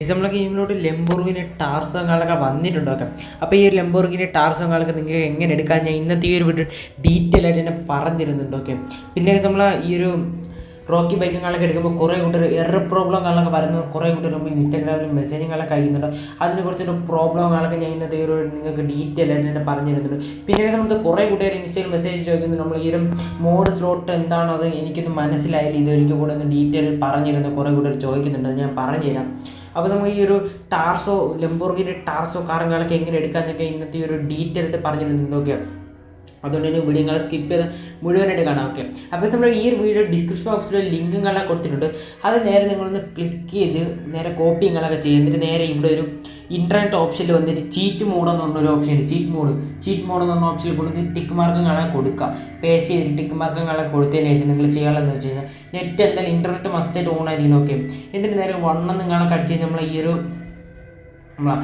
നമ്മളെ ഗെയിമിലോട്ട് Lamborghini tar സോങ്ങുകളൊക്കെ വന്നിട്ടുണ്ടൊക്കെ അപ്പോൾ ഈ ഒരു ലെംബോർഗിനി ടാർ സോങ്ങുകളൊക്കെ നിങ്ങൾക്ക് എങ്ങനെ എടുക്കാൻ? ഞാൻ ഇന്നത്തെ ഈ ഒരു വീഡിയോ ഡീറ്റെയിൽ ആയിട്ട് തന്നെ പറഞ്ഞിരുന്നുണ്ട് ഓക്കെ പിന്നെ നമ്മൾ ഈ ഒരു റോക്കി ബൈക്കുകളൊക്കെ എടുക്കുമ്പോൾ കുറേ കൂട്ടർ എറർ പ്രോബ്ലങ്ങളൊക്കെ വരുന്നത് കുറേ കൂട്ടർ നമ്മൾ ഇൻസ്റ്റാഗ്രാമിൽ മെസ്സേജുകളൊക്കെ അയക്കുന്നുണ്ട് അതിനെക്കുറിച്ചൊരു പ്രോബ്ലങ്ങളൊക്കെ ഞാൻ ഇന്നത്തെ ഒരു നിങ്ങൾക്ക് ഡീറ്റെയിൽ ആയിട്ട് തന്നെ പറഞ്ഞു തരുന്നുണ്ട് പിന്നെ സമയത്ത് കുറേ കൂട്ടുകാർ ഇൻസ്റ്റയിൽ മെസ്സേജ് ചോദിക്കുന്നു നമ്മൾ ഈ ഒരു മോഡ് സ്ലോട്ട് എന്താണോ അത്? എനിക്കൊന്ന് മനസ്സിലായില്ല. ഇതൊരിക്കൽ കൂടെ ഒന്ന് ഡീറ്റെയിൽ പറഞ്ഞിരുന്നു. കുറേ കൂട്ടർ ചോദിക്കുന്നുണ്ട്. അത് ഞാൻ പറഞ്ഞുതരാം. അപ്പോൾ നമുക്ക് ഈ ഒരു ടാർസോ ലംബോർഗിന്റെ ടാർസോ കാറുകളൊക്കെ എങ്ങനെ എടുക്കാന്നൊക്കെ ഇന്നത്തെ ഒരു ഡീറ്റെയിൽ ആയിട്ട് പറഞ്ഞിരുന്നു അതുകൊണ്ട് തന്നെ വീഡിയോ നിങ്ങൾ സ്കിപ്പ് ചെയ്ത് മുഴുവനായിട്ട് കാണാം ഓക്കെ അപ്പോൾ നമ്മൾ ഈ ഒരു വീഡിയോ ഡിസ്ക്രിപ്ഷൻ ബോക്സിൽ ലിങ്കുകളൊക്കെ കൊടുത്തിട്ടുണ്ട്. അത് നേരെ നിങ്ങളൊന്ന് ക്ലിക്ക് ചെയ്ത് നേരെ കോപ്പിങ്ങളൊക്കെ ചെയ്യും എന്നിട്ട് നേരെ ഇവിടെ ഒരു ഇന്റർനെറ്റ് ഓപ്ഷനിൽ വന്നിട്ട് ചീറ്റ് മോഡ് എന്ന് പറഞ്ഞൊരു ഓപ്ഷൻ ഉണ്ട്. ചീറ്റ് മോഡ് ചീറ്റ് മോഡ് എന്ന് പറഞ്ഞ ഓപ്ഷനിൽ കൊടുത്ത് ടിക്ക് മാർക്കുകളൊക്കെ കൊടുക്കുക. പേസ്റ്റ് ചെയ്ത് ടിക്ക് മാർക്കുകളൊക്കെ കൊടുത്തതിന് ശേഷം നിങ്ങൾ ചെയ്യാനുള്ളതെന്ന് വെച്ച് കഴിഞ്ഞാൽ നെറ്റ് എന്തായാലും ഇന്റർനെറ്റ് മസ്റ്റായിട്ട് ഓൺ ആയിരിക്കണം ഓക്കെ എന്നിട്ട് നേരെ വണ്ണം നിങ്ങളൊക്കെ അടിച്ച് കഴിഞ്ഞാൽ നമ്മൾ ഈ ഒരു നമ്മളാ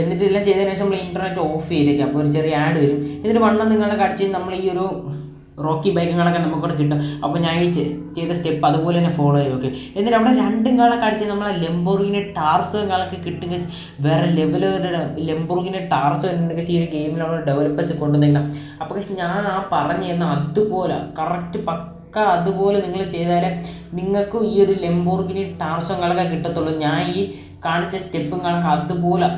എന്നിട്ട് എല്ലാം ചെയ്തതിന് ശേഷം നമ്മൾ ഇന്റർനെറ്റ് ഓഫ് ചെയ്തേക്കാം. അപ്പോൾ ഒരു ചെറിയ ആഡ് വരും. എന്നിട്ട് വണ്ണം നിങ്ങളുടെ കടിച്ച് നമ്മൾ ഈ ഒരു റോക്കി ബൈക്കുകളൊക്കെ നമുക്കവിടെ കിട്ടും. അപ്പോൾ ഞാൻ ഈ ചെയ്ത സ്റ്റെപ്പ് അതുപോലെ തന്നെ ഫോളോ ചെയ്യും ഓക്കെ എന്നിട്ട് അവിടെ രണ്ടും കാളൊക്കെ അടിച്ച് നമ്മളെ ലെംബോർഗിന്റെ ടാർസോ കാളൊക്കെ കിട്ടുക വേറെ ലെവൽ ലെംബോർഗിനെ ടാർസോ എന്നൊക്കെ ഈ ഒരു ഗെയിമിൽ നമ്മൾ ഡെവലപ്പേഴ്സ് കൊണ്ടുവന്നേക്കണം. അപ്പോൾ ഞാൻ ആ പറഞ്ഞു തന്ന അതുപോലെ കറക്റ്റ് പക്ക അതുപോലെ നിങ്ങൾ ചെയ്താലേ നിങ്ങൾക്കും ഈ ഒരു ലെംബോർഗിനി ടാർസോകളൊക്കെ കിട്ടത്തുള്ളൂ. ഞാൻ ഈ കാണിച്ച സ്റ്റെപ്പും കാളൊക്കെ അതുപോലെ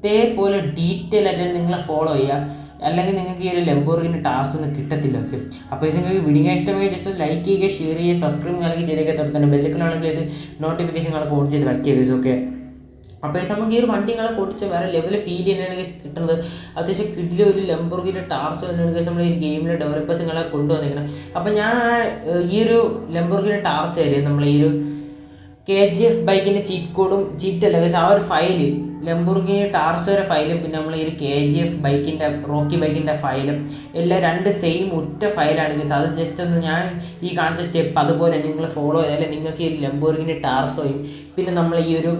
ഇതേപോലെ ഡീറ്റെയിൽ ആയിട്ട് നിങ്ങളെ ഫോളോ ചെയ്യുക. അല്ലെങ്കിൽ നിങ്ങൾക്ക് ഈ ഒരു ലംബോർഗിന് ടാസ്ക് ഒന്നും കിട്ടത്തില്ല ഓക്കെ അപ്പോൾ ഇത് നിങ്ങൾക്ക് വീഡിയോ ഇഷ്ടമായി ജസ്റ്റ് ലൈക്ക് ചെയ്യുക ഷെയർ ചെയ്യുക സബ്സ്ക്രൈബ് നൽകി ചെയ്തൊക്കെ തുടർന്ന് ബെല്ലിക്കലാണെങ്കിൽ ഇത് നോട്ടിഫിക്കേഷനുകളൊക്കെ ഓൺ ചെയ്ത് വർക്ക് ചെയ്ത് ഓക്കെ അപ്പോൾ നമുക്ക് ഈ ഒരു വണ്ടികളെ പൊട്ടിച്ച് വേറെ ലെവൽ ഫീൽ ചെയ്യാനാണ് ഗൈസ് കിട്ടുന്നത്. അത്യാവശ്യം കിഡിലെ ഒരു ലംബോർഗിന്റെ ടാർസ് തന്നെയാണ് ഗൈസ് നമ്മൾ ഈ ഗെയിമിലെ ഡെവലപ്പേഴ്സുകളെ കൊണ്ടുവന്നിരിക്കണം അപ്പോൾ ഞാൻ ഈ ഒരു ലംബോർഗിന്റെ ടാർസ് ആയിരുന്നു നമ്മൾ ഈ ഒരു കെ ജി എഫ് ബൈക്കിന്റെ ചീറ്റ് കോഡും ചീറ്റ് അല്ല. ആ ഒരു ഫയൽ ലംബോർഗിനി ടാർസോയുടെ ഫയലും പിന്നെ നമ്മൾ ഈ കെ ജി എഫ് ബൈക്കിന്റെ റോക്കി ബൈക്കിന്റെ ഫയലും എല്ലാം രണ്ട് സെയിം ഒറ്റ ഫയലാണ് ഗൈസ് അത് ജസ്റ്റ് ഒന്ന് ഞാൻ ഈ കാണിച്ച സ്റ്റെപ്പ് അതുപോലെ നിങ്ങൾ ഫോളോ ചെയ്താൽ നിങ്ങൾക്ക് ഈ ലംബോർഗിനി ടാർസോയും പിന്നെ നമ്മൾ ഈ ഒരു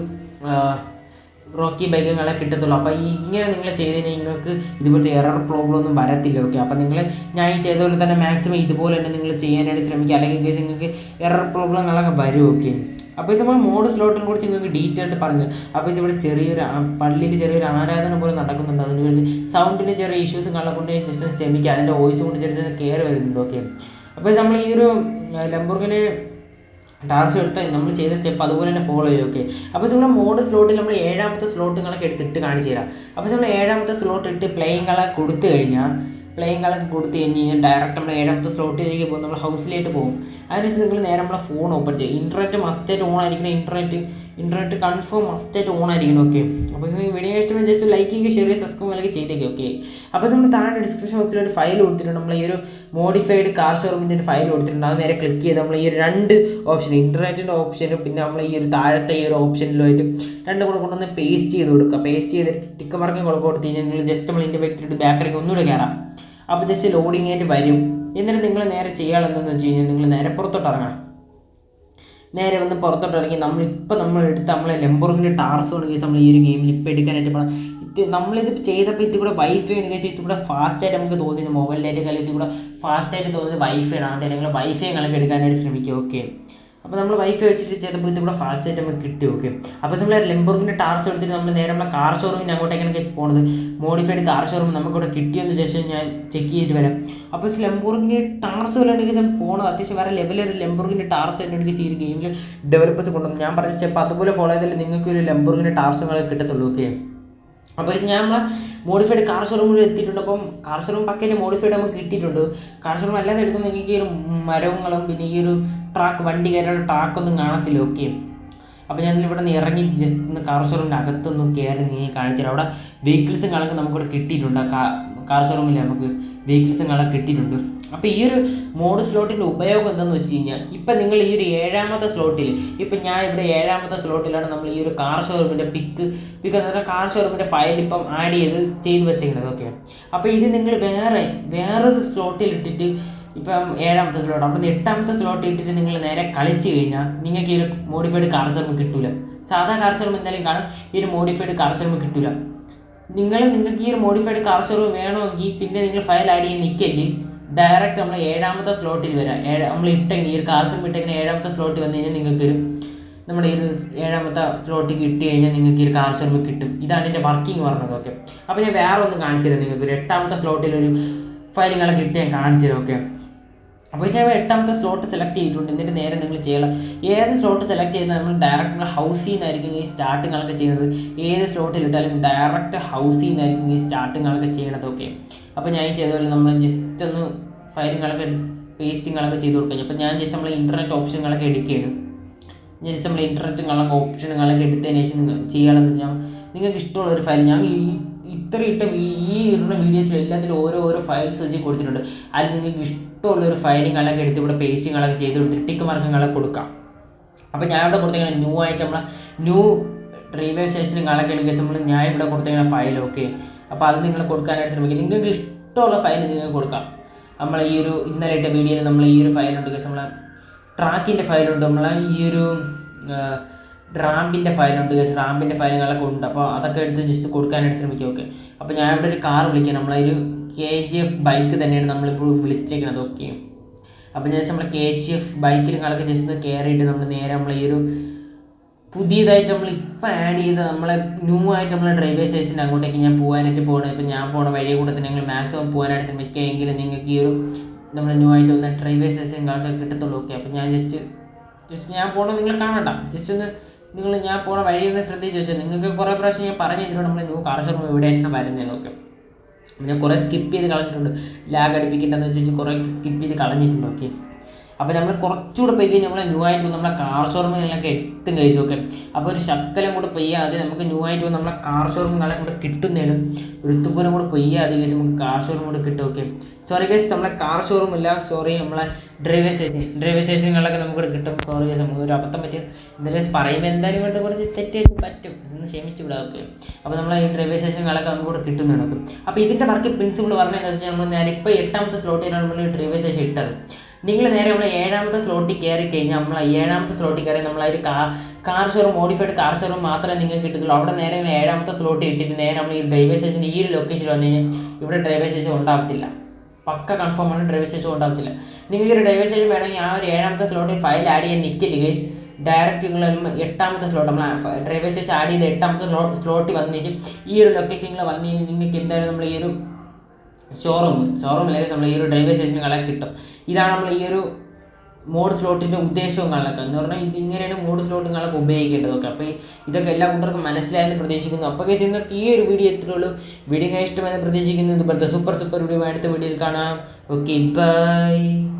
റോക്കി ബൈക്കുകളെ കിട്ടത്തുള്ളൂ. അപ്പോൾ ഈ ഇങ്ങനെ നിങ്ങൾ ചെയ്ത് കഴിഞ്ഞാൽ നിങ്ങൾക്ക് ഇതുപോലത്തെ എറർ പ്രോബ്ലം ഒന്നും വരത്തില്ല. ഓക്കെ അപ്പോൾ നിങ്ങൾ ഞാൻ ഈ ചെയ്ത പോലെ തന്നെ മാക്സിമം ഇതുപോലെ തന്നെ നിങ്ങൾ ചെയ്യാനായിട്ട് ശ്രമിക്കുക. അല്ലെങ്കിൽ നിങ്ങൾക്ക് എറർ പ്രോബ്ലങ്ങളൊക്കെ വരും. ഓക്കെ അപ്പോൾ ഇത് നമ്മൾ മോഡ് സ്ലോട്ടിനെ കുറിച്ച് നിങ്ങൾക്ക് ഡീറ്റെയിൽ ആയിട്ട് പറഞ്ഞു. അപ്പോൾ ഇവിടെ ചെറിയൊരു പള്ളിയിൽ ചെറിയൊരു ആരാധന പോലെ നടക്കുന്നുണ്ട്. അതിന് വേണ്ടി സൗണ്ടിന് ചെറിയ ഇഷ്യൂസ് കൊണ്ട് ജസ്റ്റ് ക്ഷമിക്കുക അതിന്റെ വോയിസ് കൊണ്ട് ചെറിയ കെയർ വരുന്നുണ്ട്. ഓക്കെ അപ്പോൾ നമ്മൾ ഈ ഒരു ലംബോർഗിന് ടാർസ് എടുത്ത് നമ്മൾ ചെയ്ത സ്റ്റെപ്പ് അതുപോലെ തന്നെ ഫോളോ ചെയ്യും. ഓക്കെ അപ്പോൾ നമ്മൾ മോഡ് സ്ലോട്ടിൽ നമ്മൾ ഏഴാമത്തെ സ്ലോട്ടുകളൊക്കെ എടുത്തിട്ട് കാണിച്ചു തരാം. അപ്പോൾ നമ്മൾ ഏഴാമത്തെ സ്ലോട്ട് ഇട്ട് പ്ലേയിങ് കൊടുത്തു കഴിഞ്ഞാൽ പ്ലേയിങ് കളർ കൊടുത്തു കഴിഞ്ഞ് കഴിഞ്ഞാൽ ഡയറക്റ്റ് നമ്മൾ ഏഴാമത്തെ സ്ലോട്ടിലേക്ക് പോകും നമ്മൾ ഹൗസിലേക്ക് പോകും. അതിനുശേഷം നിങ്ങൾ നേരെ നമ്മളെ ഫോൺ ഓപ്പൺ ചെയ്യും. ഇന്റർനെറ്റ് മസ്റ്റായിട്ട് ഓൺ ആയിരിക്കണം. ഇന്റർനെറ്റ് ഇന്റർനെറ്റ് കൺഫേം മസ്റ്റായിട്ട് ഓൺ ആയിരിക്കണം ഓക്കെ അപ്പോൾ വീഡിയോ ഇഷ്ടമായി ജസ്റ്റ് ലൈക്ക് ചെയ്യുക ഷെയർ ചെയ്യുക സബ്സ്ക്രൈബ് അല്ലെങ്കിൽ ചെയ്തേക്കും ഓക്കെ അപ്പോൾ നമ്മൾ താഴെ ഡിസ്ക്രിപ്ഷൻ ബോക്സിൽ ഒരു ഫയൽ കൊടുത്തിട്ടുണ്ട്. നമ്മൾ ഈ ഒരു മോഡിഫൈഡ് കാർ ഷോറൂമിന്റെ ഒരു ഫയൽ കൊടുത്തിട്ടുണ്ട്. അത് നേരെ ക്ലിക്ക് ചെയ്ത് നമ്മൾ ഈ രണ്ട് ഓപ്ഷൻ ഇന്റർനെറ്റിന്റെ ഓപ്ഷനും പിന്നെ നമ്മൾ ഈ ഒരു താഴത്തെ ഈ ഒരു ഓപ്ഷനിലുമായിട്ട് രണ്ടും കൂടെ കൊണ്ടുവന്ന് പേസ്റ്റ് ചെയ്ത് കൊടുക്കുക. പേസ്റ്റ് ചെയ്ത് ടിക്ക് മാർക്കും കൊടുക്കുക കൊടുത്ത് കഴിഞ്ഞാൽ നിങ്ങൾ ജസ്റ്റ് നമ്മൾ ഇതിന്റെ വ്യക്തിയിട്ട് ബാക്കറിക്ക് ഒന്നുകൂടെ കയറാം അപ്പോൾ ജസ്റ്റ് ലോഡിങ് ആയിട്ട് വരും. എന്നിട്ട് നിങ്ങൾ നേരെ ചെയ്യാനുള്ളതെന്ന് വെച്ച് കഴിഞ്ഞാൽ നിങ്ങൾ നേരെ പുറത്തോട്ട് ഇറങ്ങാം നേരെ വന്ന് പുറത്തോട്ട് ഇറങ്ങി നമ്മളിപ്പോൾ നമ്മൾ എടുത്ത് നമ്മളെ ലെംബോർഗിന്റെ ടാർസ് കൊണ്ട് കേസ് നമ്മൾ ഈ ഒരു ഗെയിമിൽ ഇപ്പോൾ എടുക്കാനായിട്ട് പോകണം ഇത് നമ്മളിത് ചെയ്തപ്പോൾ ഇത് കൂടെ വൈഫൈ ആണ് കേസ് ഇത് കൂടെ ഫാസ്റ്റായിട്ട് നമുക്ക് തോന്നിയത് മൊബൈൽ ഡേറ്റ കളി ഇത് കൂടെ ഫാസ്റ്റായിട്ട് തോന്നിയത് വൈഫൈ ആണ്. അതുകൊണ്ട് നിങ്ങൾ വൈഫൈ കളൊക്കെ എടുക്കാനായിട്ട് ശ്രമിക്കുക. ഓക്കെ അപ്പോൾ നമ്മൾ വൈഫൈ വെച്ചിട്ട് ചെയ്തപ്പോൾ കൂടെ ഫാസ്റ്റായിട്ട് നമുക്ക് കിട്ടി ഓക്കെ അപ്പോൾ നമ്മൾ ലെംബോർഗിന്റെ ടാർസ് എടുത്തിട്ട് നമ്മൾ നേരെ നമ്മളെ കാർ ഷോറൂമിന് അങ്ങോട്ടേക്കാണ് കേസ് പോകുന്നത് മോഡിഫൈഡ് കാർ ഷോറൂം നമുക്കിവിടെ കിട്ടിയതിന് ശേഷം ഞാൻ ചെക്ക് ചെയ്തിട്ട് വരാം. അപ്പോൾ ലെംബോർഗിന്റെ ടാർസ് വരെയാണ് കേസ് പോകുന്നത് അത്യാവശ്യം വേറെ ലെവലൊരു ലെംബോർഗിന്റെ ടാർസ് തന്നെ കേസ് ഈ ഒരു ഗെയിമിൽ ഡെവലപ്പേഴ്സ് കൊണ്ടുവന്നു ഞാൻ പറഞ്ഞ സ്റ്റെപ്പ് അതുപോലെ ഫോളോ ചെയ്താൽ നിങ്ങൾക്ക് ഒരു ലെംബോർഗിന്റെ ടാർസുകളെ കിട്ടത്തുള്ളൂ ഓക്കെ അപ്പോൾ ഞാൻ നമ്മളെ മോഡിഫൈഡ് കാർ ഷോറൂമിൽ എത്തിയിട്ടുണ്ട്. അപ്പം കാർ ഷോറൂം പക്കയിൽ മോഡിഫൈഡ് നമുക്ക് കിട്ടിയിട്ടുണ്ട്. കാർ ഷോറൂം അല്ലാതെ എടുക്കുമ്പോൾ നിങ്ങൾക്ക് ഈ ഒരു മരങ്ങളും പിന്നെ ഈ ഒരു ട്രാക്ക് വണ്ടി കയറിയുള്ള ട്രാക്കൊന്നും കാണത്തില്ല ഓക്കെ അപ്പോൾ ഞാൻ ഇവിടെ നിന്ന് ഇറങ്ങി ജസ്റ്റ് ഒന്ന് കാർ ഷോറൂമിന്റെ അകത്തൊന്ന് കയറി നീ കാണിച്ചുതരാം അവിടെ വെഹിക്കിൾസും കളൊക്കെ നമുക്കിവിടെ കിട്ടിയിട്ടുണ്ട്. കാർ ഷോറൂമിൽ നമുക്ക് വെഹിക്കിൾസും കളൊക്കെ കിട്ടിയിട്ടുണ്ട്. അപ്പോൾ ഈ ഒരു മോഡ് സ്ലോട്ടിന്റെ ഉപയോഗം എന്താണെന്ന് വെച്ച് കഴിഞ്ഞാൽ ഇപ്പം നിങ്ങൾ ഈ ഒരു ഏഴാമത്തെ സ്ലോട്ടിൽ ഇപ്പം ഞാൻ ഇവിടെ ഏഴാമത്തെ സ്ലോട്ടിലാണ് നമ്മൾ ഈ ഒരു കാർ ഷോറൂമിന്റെ പിക്ക് പിക്ക് എന്ന് പറഞ്ഞാൽ കാർ ഷോറൂമിന്റെ ഫയൽ ഇപ്പം ആഡ് ചെയ്ത് ചെയ്ത് വെച്ചേക്കുന്നത് ഓക്കെ അപ്പോൾ ഇത് നിങ്ങൾ വേറെ വേറൊരു സ്ലോട്ടിൽ ഇട്ടിട്ട് ഇപ്പം ഏഴാമത്തെ സ്ലോട്ട് അവിടെ നിന്ന് എട്ടാമത്തെ സ്ലോട്ട് ഇട്ടിട്ട് നിങ്ങൾ നേരെ കളിച്ച് കഴിഞ്ഞാൽ നിങ്ങൾക്ക് ഈ ഒരു മോഡിഫൈഡ് കാർ കിട്ടൂല. സാധാ കാർ എന്തായാലും കാണും. ഈ ഒരു മോഡിഫൈഡ് കാർ കിട്ടൂല. നിങ്ങൾ നിങ്ങൾക്ക് ഈ ഒരു മോഡിഫൈഡ് കാർ വേണമെങ്കിൽ പിന്നെ നിങ്ങൾ ഫയൽ ആഡ് ചെയ്യാൻ നിൽക്കല്ലേ. ഡയറക്റ്റ് നമ്മൾ ഏഴാമത്തെ സ്ലോട്ടിൽ വരാം. ഏഴ് നമ്മൾ ഇട്ടെങ്കിൽ ഈ ഒരു കാർ ഇട്ടെങ്കിൽ ഏഴാമത്തെ സ്ലോട്ടിൽ വന്നു കഴിഞ്ഞാൽ നിങ്ങൾക്കൊരു നമ്മുടെ ഈ ഒരു ഏഴാമത്തെ സ്ലോട്ട് കിട്ടി കഴിഞ്ഞാൽ നിങ്ങൾക്ക് ഈ ഒരു കാർ കിട്ടും. ഇതാണ് എന്റെ വർക്കിംഗ് പറഞ്ഞത് ഓക്കെ അപ്പോൾ ഞാൻ വേറെ ഒന്ന് കാണിച്ചു തരാം നിങ്ങൾക്ക്. ഒരു എട്ടാമത്തെ സ്ലോട്ടിൽ ഒരു ഫയലുകളൊക്കെ കിട്ടി ഞാൻ കാണിച്ചു തരാം ഓക്കെ അപ്പോൾ പക്ഷേ എട്ടാമത്തെ സ്ലോട്ട് സെലക്ട് ചെയ്തിട്ടുണ്ട്. എന്നിട്ട് നേരെ നിങ്ങൾ ചെയ്യണം. ഏത് സ്ലോട്ട് സെലക്ട് ചെയ്താൽ നമ്മൾ ഡയറക്റ്റ് നമ്മൾ ഹൗസിൽ നിന്നായിരിക്കും ഈ സ്റ്റാർട്ടിങ്ങളൊക്കെ ചെയ്യുന്നത്. ഏത് സ്ലോട്ടിൽ ഇട്ടാലും ഡയറക്റ്റ് ഹൗസിൽ നിന്നായിരിക്കും ഈ സ്റ്റാർട്ടിങ്ങളൊക്കെ ചെയ്യണത്. ഓക്കെ അപ്പോൾ ഞാൻ ചെയ്ത പോലെ നമ്മൾ ജസ്റ്റ് ഒന്ന് ഫയലുകളൊക്കെ പേസ്റ്റിങ്ങളൊക്കെ ചെയ്ത് കൊടുക്കുക അപ്പോൾ ഞാൻ ജസ്റ്റ് നമ്മൾ ഇന്റർനെറ്റ് ഓപ്ഷനുകളൊക്കെ എടുക്കുകയാണ്. ജസ്റ്റ് നമ്മൾ ഇന്റർനെറ്റുകളൊക്കെ ഓപ്ഷനുകളൊക്കെ എടുത്തതിന് ശേഷം നിങ്ങൾ ചെയ്യണമെന്ന് വെച്ചാൽ നിങ്ങൾക്ക് ഇഷ്ടമുള്ള ഒരു ഫയൽ ഞാൻ ഈ ഇത്ര ഇട്ട ഈ ഇരുന്ന വീഡിയോസിൽ എല്ലാത്തിലും ഓരോ ഓരോ ഫയൽസ് വെച്ച് കൊടുത്തിട്ടുണ്ട്. അതിൽ നിങ്ങൾക്ക് ഇഷ്ടമുള്ള ഒരു ഫയലിങ്ങളൊക്കെ എടുത്ത് ഇവിടെ പേസ്റ്റിങ്ങളൊക്കെ ചെയ്ത് കൊടുത്തിട്ട് ടിക്ക് മാർക്കങ്ങളൊക്കെ കൊടുക്കാം. അപ്പോൾ ഞാൻ ഇവിടെ കൊടുത്തിങ്ങനെ ന്യൂ ആയിട്ട് നമ്മളെ ന്യൂ റെയിൽവേ കളൊക്കെ എടുക്കുക നമ്മൾ ഞാൻ ഇവിടെ കൊടുത്തിങ്ങനെ ഫയൽ ഓക്കെ അപ്പോൾ അത് നിങ്ങൾ കൊടുക്കാനായിട്ട് ശ്രമിക്കുക നിങ്ങൾക്ക് ഇഷ്ടമുള്ള ഫയൽ നിങ്ങൾക്ക് കൊടുക്കാം. നമ്മൾ ഈ ഒരു ഇന്നലെ ഇട്ട വീഡിയോയിൽ നമ്മൾ ഈ ഒരു ഫയലുണ്ട് നമ്മളെ ട്രാക്കിന്റെ ഫയലുണ്ട് നമ്മളെ ഈ ഒരു റാമ്പിന്റെ ഫയലുണ്ട് ഗസ് റാമ്പിന്റെ ഫയലുകളൊക്കെ ഉണ്ട്. അപ്പോൾ അതൊക്കെ എടുത്ത് ജസ്റ്റ് കൊടുക്കാനായിട്ട് ശ്രമിക്കുക ഓക്കെ അപ്പോൾ ഞാൻ ഇവിടെ ഒരു കാർ വിളിക്കാം. നമ്മളൊരു കെ ജി എഫ് ബൈക്ക് തന്നെയാണ് നമ്മളിപ്പോൾ വിളിച്ചേക്കുന്നത് ഓക്കെ അപ്പോൾ ഞാൻ നമ്മൾ കെ ജി എഫ് ബൈക്കിൽ കാലൊക്കെ ജസ്റ്റ് കയറിയിട്ട് നമ്മൾ നേരെ നമ്മൾ ഈ ഒരു പുതിയതായിട്ട് നമ്മൾ ഇപ്പം ആഡ് ചെയ്ത നമ്മളെ ന്യൂ ആയിട്ട് നമ്മളെ ഡ്രൈവേ സ്റ്റേഷന്റെ അങ്ങോട്ടേക്ക് ഞാൻ പോകാനായിട്ട് പോകണം ഇപ്പം ഞാൻ പോണ വഴിയെ കൂടെ തന്നെ നിങ്ങൾ മാക്സിമം പോകാനായിട്ട് ശ്രമിക്കുക എങ്കിലും നിങ്ങൾക്ക് ഈ ഒരു നമ്മൾ ന്യൂ ആയിട്ട് വന്ന ഡ്രൈവേ സ്റ്റേഷൻ കാലൊക്കെ കിട്ടത്തുള്ളൂ ഓക്കെ അപ്പോൾ ഞാൻ ജസ്റ്റ് ജസ്റ്റ് ഞാൻ പോകണം നിങ്ങൾ കാണണ്ട. ജസ്റ്റ് ഒന്ന് നിങ്ങൾ ഞാൻ പോണ വഴി ഒന്ന് ശ്രദ്ധിച്ച് വെച്ചാൽ നിങ്ങൾക്ക് കുറേ പ്രാവശ്യം ഞാൻ പറഞ്ഞു തരുമ്പോൾ നമ്മൾ ന്യൂ കാർ ഷോറൂം എവിടെയായിട്ടാണ് വരുന്നത് ഓക്കെ ഞാൻ കുറേ സ്കിപ്പ് ചെയ്ത് കളഞ്ഞിട്ടുണ്ട്. ലാഗ് അടുപ്പിക്കേണ്ടതെന്ന് വെച്ചിട്ട് കുറേ സ്കിപ്പ് ചെയ്ത് കളഞ്ഞിട്ടുണ്ട് ഓക്കെ അപ്പോൾ നമ്മൾ കുറച്ചുകൂടെ പെയ്യ നമ്മളെ ന്യൂ ആയിട്ട് നമ്മളെ കാർ ഷോറൂമുകളിലൊക്കെ എത്തും കഴിച്ച് ഓക്കെ അപ്പോൾ ഒരു ശക്കലം കൂടെ പെയ്യാതെ നമുക്ക് ന്യൂ ആയിട്ട് നമ്മളെ കാർ ഷോറൂമുകളെ കൂടെ കിട്ടുന്നതിനും തുപ്പലും കൂടെ പെയ്യാതെ കഴിച്ച് നമുക്ക് കാർ ഷോറൂം കൂടെ കിട്ടും ഓക്കെ സോറി ഗൈസ് നമ്മളെ കാർ ഷോറൂം ഇല്ല സോറി നമ്മളെ ഡ്രൈവർ സ്റ്റേഷൻ ഡ്രൈവർ സ്റ്റേഷനുകളിലൊക്കെ നമുക്ക് കിട്ടും. സോറി ഗൈസ് നമുക്ക് ഒരു അബദ്ധം പറ്റിയത് എന്തായാലും പറയുമ്പോൾ എന്തായാലും ഇവിടുത്തെ കുറച്ച് തെറ്റേറ്റ് പറ്റും. എന്ന് ക്ഷമിച്ച് വിടാം ഓക്കെ അപ്പോൾ നമ്മളെ ഈ ഡ്രൈവർ സ്റ്റേഷനുകളൊക്കെ നമുക്ക് ഇവിടെ കിട്ടുന്നുണ്ട് അപ്പോൾ ഇതിന്റെ വർക്ക് പ്രിൻസിപ്പിൾ പറഞ്ഞതെന്ന് വെച്ചാൽ നമ്മൾ നേരെ ഇപ്പോൾ എട്ടാമത്തെ സ്ലോട്ടിലാണ് നമ്മൾ ഡ്രൈവർ സ്റ്റേഷൻ ഇട്ടത്. നിങ്ങൾ നേരെ നമ്മൾ ഏഴാമത്തെ സ്ലോട്ടിൽ കയറി കഴിഞ്ഞാൽ നമ്മൾ ഏഴാമത്തെ സ്ലോട്ടിൽ കയറി നമ്മൾ ഒരു car car showroom modified car showroom മാത്രമേ നിങ്ങൾക്ക് കിട്ടത്തുള്ളൂ. അവിടെ നേരെ ഏഴാമത്തെ സ്ലോട്ടിൽ ഇട്ടിട്ട് നേരെ നമ്മൾ ഈ ഡ്രൈവേ സ്റ്റേഷൻ ഈ ഒരു ലൊക്കേഷനിൽ വന്നു കഴിഞ്ഞാൽ ഇവിടെ ഡ്രൈവേ സ്റ്റേഷൻ ഉണ്ടാകത്തില്ല പക്ക കൺഫേം ആണ് ഡ്രൈവേ സ്റ്റേഷൻ ഉണ്ടാകത്തില്ല നിങ്ങൾക്ക് ഒരു ഡ്രൈവേ സ്റ്റേഷൻ വേണമെങ്കിൽ ആ ഒരു ഏഴാമത്തെ സ്ലോട്ടിൽ ഫയൽ ആഡ് ചെയ്യാൻ നിൽക്കില്ല ഗൈസ് ഡയറക്റ്റ് നിങ്ങൾ എട്ടാമത്തെ സ്ലോട്ട് നമ്മൾ ഡ്രൈവേ സ്റ്റേഷൻ ആഡ് ചെയ്ത് എട്ടാമത്തെ സ്ലോട്ടിൽ കഴിഞ്ഞാൽ ഈ ഒരു ലൊക്കേഷനിൽ വന്നു കഴിഞ്ഞാൽ നിങ്ങൾക്ക് എന്തായാലും നമ്മൾ ഈ ഒരു ഷോറൂം ഷോറൂമിലേക്ക് നമ്മൾ ഈ ഒരു ഡ്രൈവേ സ്റ്റേഷനുകളൊക്കെ കിട്ടും. ഇതാണ് നമ്മൾ ഈ ഒരു മോഡ് സ്ലോട്ടിന്റെ ഉദ്ദേശവും കാണലൊക്കെ എന്ന് പറഞ്ഞാൽ ഇത് ഇങ്ങനെയാണ് മോഡ് നിങ്ങൾക്ക് ഉപയോഗിക്കേണ്ടതൊക്കെ. അപ്പോൾ ഇതൊക്കെ എല്ലാ കൂട്ടർക്കും മനസ്സിലായെന്ന് പ്രതീക്ഷിക്കുന്നു. അപ്പോൾ ഇന്നത്തെ ഈ ഒരു വീഡിയോ എത്രയേ ഉള്ളൂ. വീഡിയോ ഇഷ്ടമെന്ന് പ്രതീക്ഷിക്കുന്നു. ഇതുപോലത്തെ സൂപ്പർ സൂപ്പർ വീഡിയോ അടുത്ത വീഡിയോയിൽ കാണാം. Okay bye